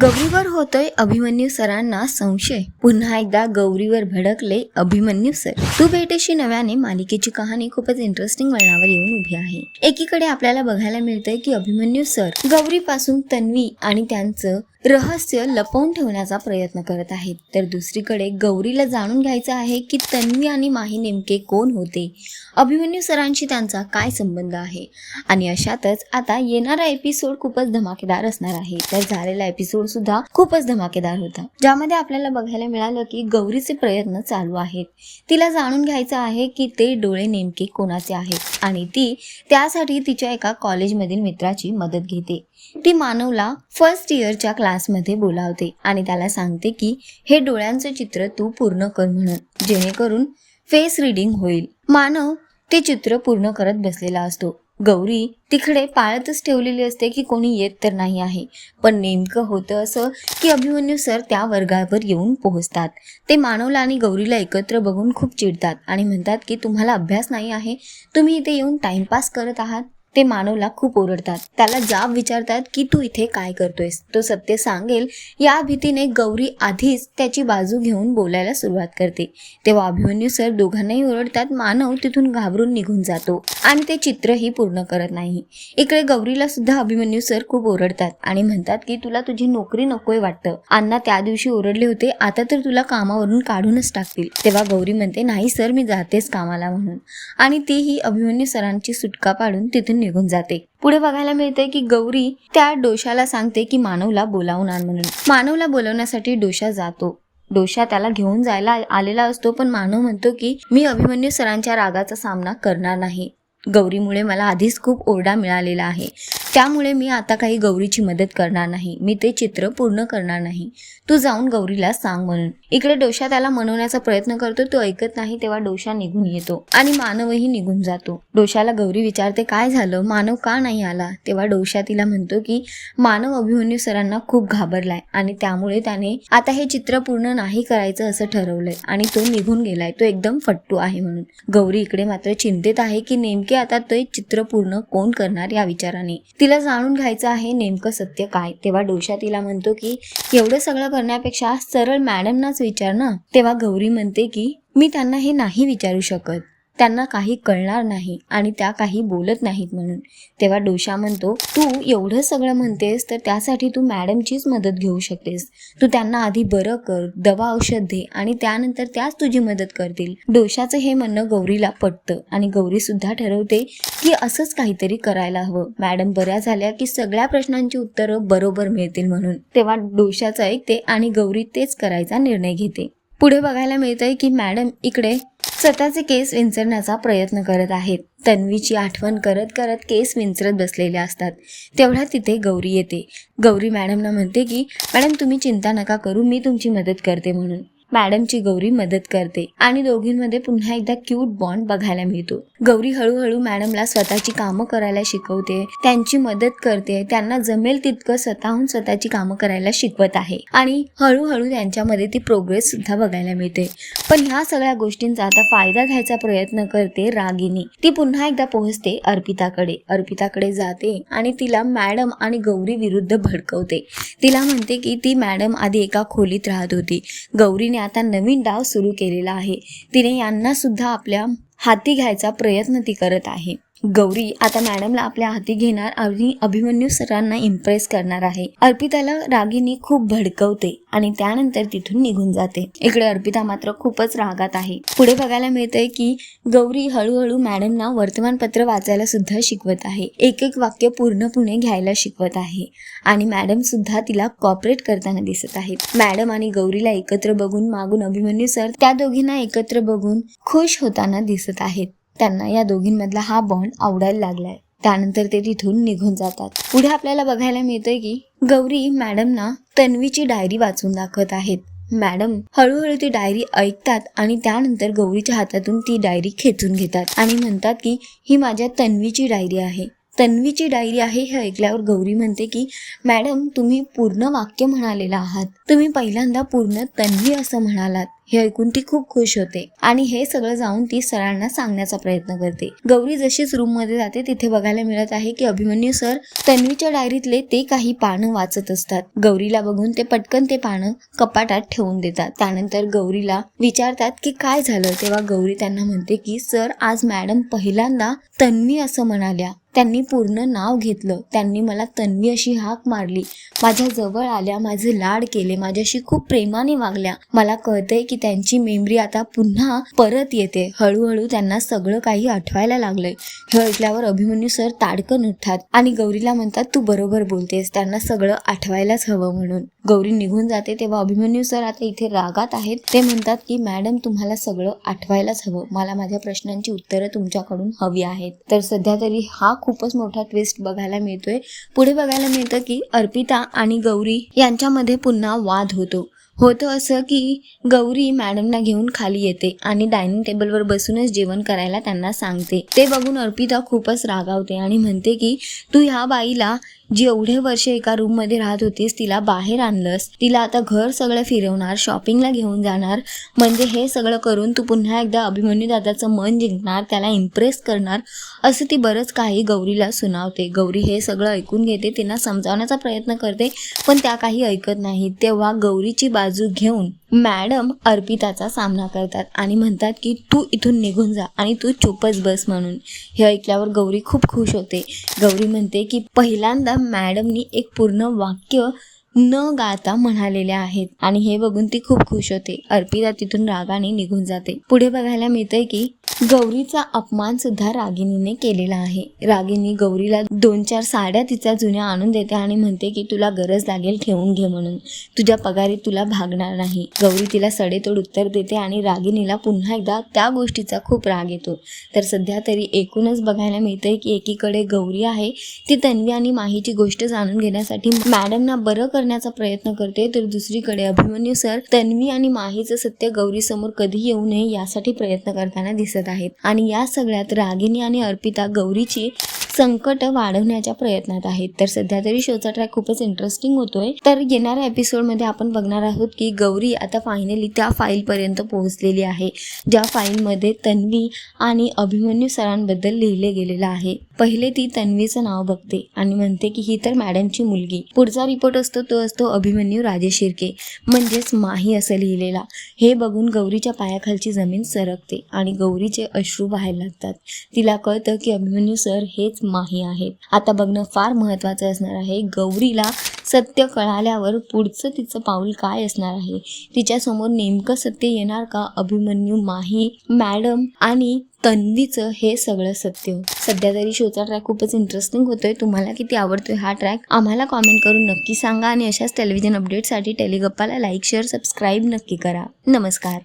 गौरीवर होतोय अभिमन्यू सरांना संशय. पुन्हा एकदा गौरीवर भडकले अभिमन्यू सर. तू भेटेशी नव्याने मालिकेची कहाणी खूपच इंटरेस्टिंग वळणावर येऊन उभी आहे. एकीकडे आपल्याला बघायला मिळतंय की अभिमन्यू सर गौरीपासून तन्वी आणि त्यांचं रहस्य लपवून ठेवण्याचा प्रयत्न करत आहेत. तर दुसरीकडे गौरीला जाणून घ्यायचं आहे की तन्वी आणि माही नेमके कोण होते? अभिमन्यू सरांशी त्यांचा काय संबंध आहे? आणि अशातच आता येणारा एपिसोड खूपच धमाकेदार असणार आहे. तर झालेला एपिसोड सुद्धा खूपच धमाकेदार होता. ज्यामध्ये आपल्याला बघायला मिळालं की गौरीचे प्रयत्न चालू आहेत. तिला जाणून घ्यायचं आहे की ते डोळे नेमके कोणाचे आहेत? आणि ती त्यासाठी तिच्या एका कॉलेजमधील मित्राची मदत घेते. ती मानवला फर्स्ट इयरच्या क्लासमध्ये बोलावते आणि त्याला सांगते की हे डोळ्यांचं चित्र तू पूर्ण कर म्हणून जेणेकरून फेस रिडिंग होईल. मानव ते चित्र पूर्ण करत बसलेला असतो. गौरी तिकडे पाळतच ठेवलेली असते की कोणी येत तर नाही आहे. पण नेमकं होतं असं की अभिमन्यू सर त्या वर्गावर येऊन पोहोचतात. ते मानवला आणि गौरीला एकत्र बघून खूप चिडतात आणि म्हणतात की तुम्हाला अभ्यास नाही आहे? तुम्ही इथे येऊन टाइमपास करत आहात? ते मानवला खूप ओरडतात. त्याला जाब विचारतात की तू इथे काय करतोयस? तो सत्य सांगेल या भीतीने गौरी आधीच त्याची बाजू घेऊन बोलायला सुरुवात करते. तेव्हा अभिमन्यू सर दोघांनाही ओरडतात मानव तिथून घाबरून निघून जातो आणि ते चित्रही पूर्ण करत नाही. इकडे गौरीला सुद्धा अभिमन्यू सर खूप ओरडतात आणि म्हणतात की तुला तुझी नोकरी नकोय वाटतं. अण्णा त्या दिवशी ओरडले होते आता तर तुला कामावरून काढूनच टाकतील. तेव्हा गौरी म्हणते नाही सर मी जातेच कामाला म्हणून. आणि तीही अभिमन्यू सरांची सुटका पाडून तिथून निघून जाते. पुढे बघायला मिळते की गौरी त्या डोशाला सांगते की मानवला बोलावून आण म्हणून. मानवला बोलवण्यासाठी डोशा जातो. डोशा त्याला घेऊन जायला आलेला असतो पण मानव म्हणतो की मी अभिमन्यू सरांच्या रागाचा सामना करणार नाही. गौरीमुळे मला आधीच खूप ओरडा मिळालेला आहे. त्यामुळे मी आता काही गौरीची मदत करणार नाही. मी ते चित्र पूर्ण करणार नाही. तू जाऊन गौरीला सांग म्हणून. इकडे डोशा त्याला मनवण्याचा प्रयत्न करतो. तो ऐकत नाही तेव्हा डोशा निघून येतो आणि मानवही निघून जातो. डोशाला गौरी विचारते काय झालं? मानव का नाही आला? तेव्हा डोशा तिला म्हणतो की मानव अभिमन्यू सरांना खूप घाबरलाय आणि त्यामुळे त्याने आता हे चित्र पूर्ण नाही करायचं असं ठरवलंय आणि तो निघून गेलाय. तो एकदम फट्टू आहे म्हणून. गौरी इकडे मात्र चिंतेत आहे की नेमके आता ते चित्र पूर्ण कोण करणार या विचाराने. तिला जाणून घ्यायचं आहे नेमकं सत्य काय. तेव्हा डोशा तिला म्हणतो की एवढं सगळं करण्यापेक्षा सरळ मॅडमनाच विचार ना. तेव्हा गौरी म्हणते की मी त्यांना हे नाही विचारू शकत. त्यांना काही कळणार नाही आणि त्या काही बोलत नाहीत म्हणून. तेव्हा डोशा म्हणतो तू एवढं सगळं म्हणतेस तर त्यासाठी तू मॅडमचीच मदत घेऊ शकतेस. तू त्यांना आधी बरं कर दवा औषध दे आणि त्यानंतर त्याच तुझी मदत करतील. डोशाचं हे म्हणणं गौरीला पटतं आणि गौरी सुद्धा ठरवते की असंच काहीतरी करायला हवं. मॅडम बऱ्या झाल्या की सगळ्या प्रश्नांची उत्तरं बरोबर मिळतील म्हणून. तेव्हा डोशाचं ऐकते आणि गौरी तेच करायचा निर्णय घेते. पुढे बघायला मिळतंय की मॅडम इकडे स्वतःचे केस विंचरण्याचा प्रयत्न करत आहेत. तन्वीची आठवण करत करत केस विंचरत बसलेल्या असतात. तेवढ्या तिथे गौरी येते. गौरी मॅडमना म्हणते की मॅडम तुम्ही चिंता नका करू मी तुमची मदत करते म्हणून. मॅडमची गौरी मदत करते आणि दोघींमध्ये पुन्हा एकदा क्यूट बॉन्ड बघायला मिळतो. गौरी हळूहळू मॅडमला स्वतःची कामं करायला शिकवते त्यांची मदत करते त्यांना जमेल तितकं स्वतःहून स्वतःची कामं करायला शिकवत आहे. आणि हळूहळू त्यांच्यामध्ये ती प्रोग्रेस सुद्धा बघायला मिळते. पण ह्या सगळ्या गोष्टींचा आता फायदा घ्यायचा प्रयत्न करते रागिनी ती पुन्हा एकदा पोहोचते अर्पिताकडे. अर्पिताकडे जाते आणि तिला मॅडम आणि गौरी विरुद्ध भडकवते. तिला म्हणते की ती मॅडम आधी एका खोलीत राहत होती. गौरीने आता नवीन डाव सुरू केलेला आहे. तिने यांना सुद्धा आपल्या हाती घ्यायचा प्रयत्न ती करत आहे. गौरी आता मॅडमला आपल्या हाती घेणार आणि अभिमन्यू सरांना इम्प्रेस करणार आहे. अर्पिताला रागिनी खूप भडकवते आणि त्यानंतर तिथून निघून जाते. इकडे अर्पिता मात्र खूपच रागात आहे. पुढे बघायला मिळतंय की गौरी हळूहळू मॅडमना वर्तमानपत्र वाचायला सुद्धा शिकवत आहे. एक एक वाक्य पूर्णपणे घ्यायला शिकवत आहे. आणि मॅडम सुद्धा तिला कॉपरेट करताना दिसत आहेत. मॅडम आणि गौरीला एकत्र बघून मागून अभिमन्यू सर त्या दोघींना एकत्र बघून खुश होताना दिसत आहेत. त्यांना या दोघींमधला हा बॉन्ड आवडायला लागलाय. त्यानंतर ते तिथून निघून जातात. पुढे आपल्याला बघायला मिळतंय की गौरी मॅडमना तन्वीची डायरी वाचून दाखवत आहेत. मॅडम हळूहळू ती डायरी ऐकतात आणि त्यानंतर गौरीच्या हातातून ती डायरी खेचून घेतात आणि म्हणतात की ही माझ्या तन्वीची डायरी आहे. तन्वीची डायरी आहे हे ऐकल्यावर गौरी म्हणते की मॅडम तुम्ही पूर्ण वाक्य म्हणालेला आहात. तुम्ही पहिल्यांदा पूर्ण तन्वी असं म्हणालात. हे ऐकून ती खूप खुश होते आणि हे सगळं जाऊन ती सरांना सांगण्याचा प्रयत्न करते. गौरी जशीच रूममध्ये जाते तिथे बघायला मिळत आहे की अभिमन्यू सर तन्वीच्या डायरीतले ते काही पानं वाचत असतात. गौरीला बघून ते पटकन ते पानं कपाटात ठेवून देतात. त्यानंतर गौरीला विचारतात की काय झालं? तेव्हा गौरी त्यांना म्हणते की सर आज मॅडम पहिल्यांदा तन्वी असं म्हणाल्या. त्यांनी पूर्ण नाव घेतलं. त्यांनी मला तन्वी अशी हाक मारली. माझ्या जवळ आल्या माझे लाड केले माझ्याशी खूप प्रेमाने वागल्या. मला कळतंय की त्यांची मेमरी आता पुन्हा परत येते. हळूहळू त्यांना सगळं काही आठवायला लागलंय. हे ऐकल्यावर अभिमन्यू सर ताडकन उठतात आणि गौरीला म्हणतात तू बरोबर बोलतेस. त्यांना सगळं आठवायलाच हवं म्हणून. गौरी निघून जाते तेव्हा अभिमन्यू सर आता इथे रागात आहेत. ते म्हणतात की मॅडम तुम्हाला सगळं आठवायलाच हवं. मला माझ्या प्रश्नांची उत्तरं तुमच्याकडून हवी आहेत. तर सध्या तरी हा खूपच मोठा ट्विस्ट बघायला मिळतोय. पुढे बघायला मिळतं की अर्पिता आणि गौरी यांच्यामध्ये पुन्हा वाद होतो. होतं असं की गौरी मॅडमना घेऊन खाली येते आणि डायनिंग टेबलवर बसूनच जेवण करायला त्यांना सांगते. ते बघून अर्पिता खूपच रागावते आणि म्हणते की तू ह्या बाईला जी एवढे वर्ष एका रूममध्ये राहत होतीस तिला बाहेर आणलंस. तिला आता घर सगळं फिरवणार शॉपिंगला घेऊन जाणार. म्हणजे हे सगळं करून तू पुन्हा एकदा अभिमन्यू दादाचं मन जिंकणार त्याला इम्प्रेस करणार. असं ती बरंच काही गौरीला सुनावते. गौरी हे सगळं ऐकून घेते तिला समजावण्याचा प्रयत्न करते पण त्या काही ऐकत नाहीत. तेव्हा गौरीची बाजू घेऊन मॅडम अर्पिताचा सामना करतात आणि म्हणतात की तू इथून निघून जा आणि तू चुपच बस म्हणून. हे ऐकल्यावर गौरी खूप खुश होते. गौरी म्हणते की पहिल्यांदा मॅडमनी एक पूर्ण वाक्य न गाता म्हणालेले आहेत. आणि हे बघून ती खूप खुश होते. अर्पिता तिथून रागाने निघून जाते. पुढे बघायला मिळतंय की गौरीचा अपमान सुद्धा रागिनीने केलेला आहे. रागिनी गौरीला दोन चार साड्या तिच्या जुन्या आणून देते आणि म्हणते की तुला गरज लागेल ठेवून घे म्हणून. तुझ्या पगारी तुला भागणार नाही. गौरी तिला सडेतोड उत्तर देते आणि रागिनीला पुन्हा एकदा त्या गोष्टीचा खूप राग येतो. तर सध्या तरी एकूणच बघायला मिळतंय की एकीकडे गौरी आहे. ती तन्वी आणि माहीची गोष्ट जाणून घेण्यासाठी मॅडमना बरं कर करण्याचा प्रयत्न करते तर दुसरीकडे अभिमन्यू सर तन्वी आणि माहीचं सत्य गौरी समोर कधी येऊ नये यासाठी प्रयत्न करताना दिसत आहेत. आणि या सगळ्यात रागिनी आणि अर्पिता गौरीची संकट वाढवण्याच्या प्रयत्नात आहेत. तर सध्या तरी शोचा ट्रॅक खूपच इंटरेस्टिंग होतोय. तर येणाऱ्या एपिसोडमध्ये आपण बघणार आहोत की गौरी आता फायनली त्या फाईलपर्यंत पोहोचलेली आहे. ज्या फाईलमध्ये तन्वी आणि अभिमन्यू सरांबद्दल लिहिले गेलेलं आहे. पहिले ती तन्वीचं नाव बघते आणि म्हणते की ही तर मॅडमची मुलगी. पुढचा रिपोर्ट असतो तो असतो अभिमन्यू राजे शिर्के म्हणजेच माही असं लिहिलेला. हे बघून गौरीच्या पायाखालची जमीन सरकते आणि गौरीचे अश्रू व्हायला लागतात. तिला कळतं की अभिमन्यू सर हेच माही आहेत. आता बघणं फार महत्त्वाचं असणार आहे. गौरीला सत्य कळाल्यावर पुढचं तिचं पाऊल काय असणार आहे? तिच्यासमोर नेमकं सत्य येणार का? अभिमन्यू माही मॅडम आणि तन्वीचं हे सगळं सत्य. सध्या तरी शोचा ट्रॅक खूपच इंटरेस्टिंग होतोय. तुम्हाला किती आवडतोय हा ट्रॅक आम्हाला कॉमेंट करून नक्की सांगा आणि अशाच टेलिव्हिजन अपडेटसाठी टेलिगप्पाला लाईक शेअर सबस्क्राईब नक्की करा. नमस्कार.